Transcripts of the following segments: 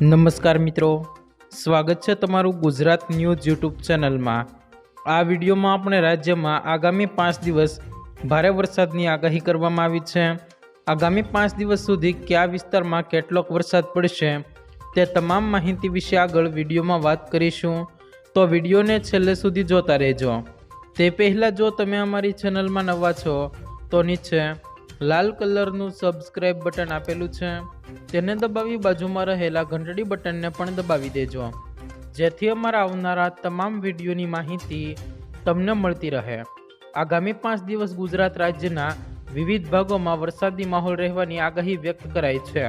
નમસ્કાર મિત્રો. સ્વાગત છે તમારું ગુજરાત ન્યૂઝ યુટ્યુબ ચેનલમાં. આ વિડીયોમાં આપણે રાજ્યમાં આગામી પાંચ દિવસ ભારે વરસાદની આગાહી કરવામાં આવી છે. આગામી પાંચ દિવસ સુધી કયા વિસ્તારમાં કેટલોક વરસાદ પડશે તે તમામ માહિતી વિશે આગળ વિડીયોમાં વાત કરીશું. તો વિડીયોને છેલ્લે સુધી જોતા રહેજો. તે પહેલાં જો તમે અમારી ચેનલમાં નવા છો, તો નીચે લાલ કલરનું સબસ્ક્રાઇબ બટન આપેલું છે. તેને દબાવી બાજુમાં રહેલા ઘંટડી બટનને પણ દબાવી દેજો. જેથી અમારા આવનારા તમામ વિડીયોની માહિતી તમને મળતી રહે. આગામી પાંચ દિવસ ગુજરાત રાજ્યના વિવિધ ભાગોમાં વરસાદી માહોલ રહેવાની આગાહી વ્યક્ત કરાઈ છે.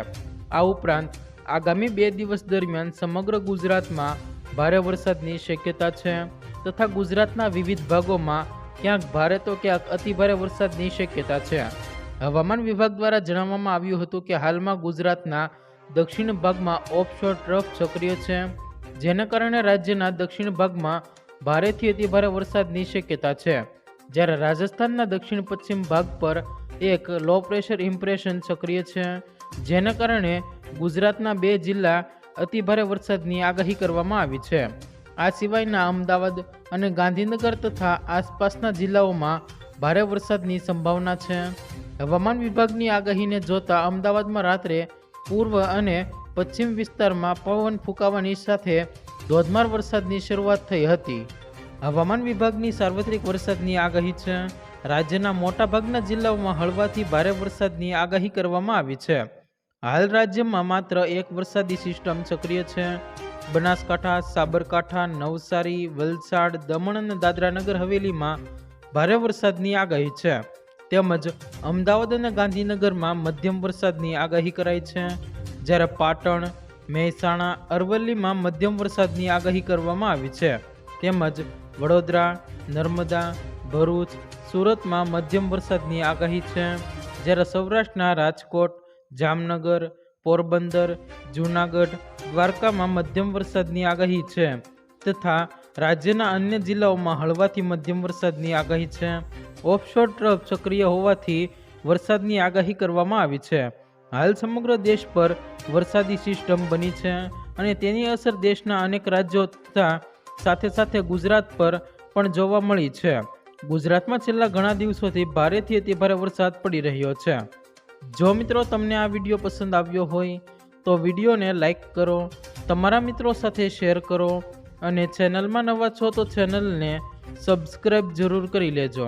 આ ઉપરાંત, આગામી બે દિવસ દરમિયાન સમગ્ર ગુજરાતમાં ભારે વરસાદની શક્યતા છે તથા ગુજરાતના વિવિધ ભાગોમાં ક્યાંક ભારે તો ક્યાંક અતિભારે વરસાદની શક્યતા છે. હવામાન વિભાગ દ્વારા જણાવવામાં આવ્યું હતું કે હાલમાં ગુજરાતના દક્ષિણ ભાગમાં ઓફશોર ટ્રફ સક્રિય છે, જેના કારણે રાજ્યના દક્ષિણ ભાગમાં ભારેથી અતિભારે વરસાદની શક્યતા છે. જ્યારે રાજસ્થાનના દક્ષિણ પશ્ચિમ ભાગ પર એક લો પ્રેશર ઇમ્પ્રેશન સક્રિય છે, જેના કારણે ગુજરાતના બે જિલ્લા અતિભારે વરસાદની આગાહી કરવામાં આવી છે. આ સિવાયના અમદાવાદ અને ગાંધીનગર તથા આસપાસના જિલ્લાઓમાં ભારે વરસાદની સંભાવના છે. હવામાન વિભાગની આગાહીને જોતા અમદાવાદમાં રાત્રે પૂર્વ અને પશ્ચિમ વિસ્તારમાં પવન ફૂંકાવાની સાથે ધોધમાર વરસાદની શરૂઆત થઈ હતી. હવામાન વિભાગની સાર્વત્રિક વરસાદની આગાહી છે. રાજ્યના મોટાભાગના જિલ્લાઓમાં હળવાથી ભારે વરસાદની આગાહી કરવામાં આવી છે. હાલ રાજ્યમાં માત્ર એક વરસાદી સિસ્ટમ સક્રિય છે. બનાસકાંઠા, સાબરકાંઠા, નવસારી, વલસાડ, દમણ અને દાદરાનગર હવેલીમાં ભારે વરસાદની આગાહી છે. તેમજ અમદાવાદ અને ગાંધીનગરમાં મધ્યમ વરસાદની આગાહી કરાઈ છે. જ્યારે પાટણ, મહેસાણા, અરવલ્લીમાં મધ્યમ વરસાદની આગાહી કરવામાં આવી છે. તેમજ વડોદરા, નર્મદા, ભરૂચ, સુરતમાં મધ્યમ વરસાદની આગાહી છે. જ્યારે સૌરાષ્ટ્રના રાજકોટ, જામનગર, પોરબંદર, જૂનાગઢ, દ્વારકામાં મધ્યમ વરસાદની આગાહી છે. તથા રાજ્યના અન્ય જિલ્લાઓમાં હળવાથી મધ્યમ વરસાદની આગાહી છે. ઓફશોર ટ્રફ સક્રિય હોવાથી વરસાદની આગાહી કરવામાં આવી છે. હાલ સમગ્ર દેશ પર વરસાદી સિસ્ટમ બની છે અને તેની અસર દેશના અનેક રાજ્યો તથા સાથે સાથે ગુજરાત પર પણ જોવા મળી છે. ગુજરાતમાં છેલ્લા ઘણા દિવસોથી ભારેથી અતિભારે વરસાદ પડી રહ્યો છે. જો મિત્રો તમને આ વીડિયો પસંદ આવ્યો હોય, તો વિડીયોને લાઈક કરો, તમારા મિત્રો સાથે શેર કરો અને ચેનલમાં નવા છો તો ચેનલને સબસ્ક્રાઈબ જરૂર કરી લેજો.